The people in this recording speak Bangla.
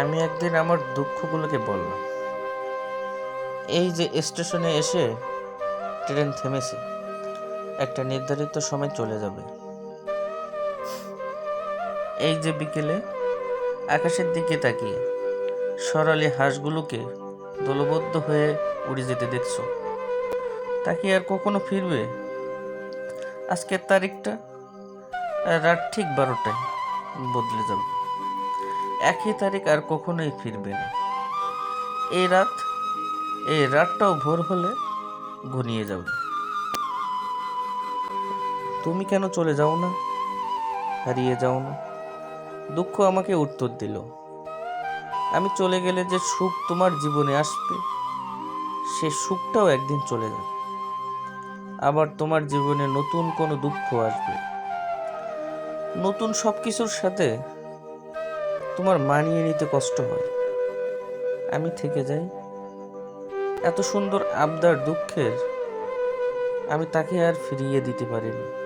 আমি একদিন আমার দুঃখগুলোকে বললাম। এই যে স্টেশনে এসে ট্রেন থেমেছে, একটা নির্ধারিত সময় চলে যাবে। এই যে বিকেলে আকাশের দিকে তাকিয়ে সরালি হাঁসগুলোকে দলবদ্ধ হয়ে উড়ে যেতে দেখছ তা কি আর কখনো ফিরবে? আজকের তারিখটা রাত ঠিক বারোটায় বদলে যাবে। একই তারিখ আর কখনোই ফিরবে না। এই রাত এই রাতটাও ভোর হলে ঘনিয়ে যাবে। তুমি কেন চলে যাও না? হারিয়ে যাও না। দুঃখ আমাকে উত্তর দিল। আমি চলে গেলে যে সুখ তোমার জীবনে আসবে, সে সুখটাও একদিন চলে যাবে। আবার তোমার জীবনে নতুন কোনো দুঃখ আসবে। নতুন সব কিছুর সাথে তোমার মানিয়ে নিতে কষ্ট হয়। আমি থেকে যাই। এত সুন্দর আবদার, দুঃখের, আমি তাকে আর ফিরিয়ে দিতে পারিনি।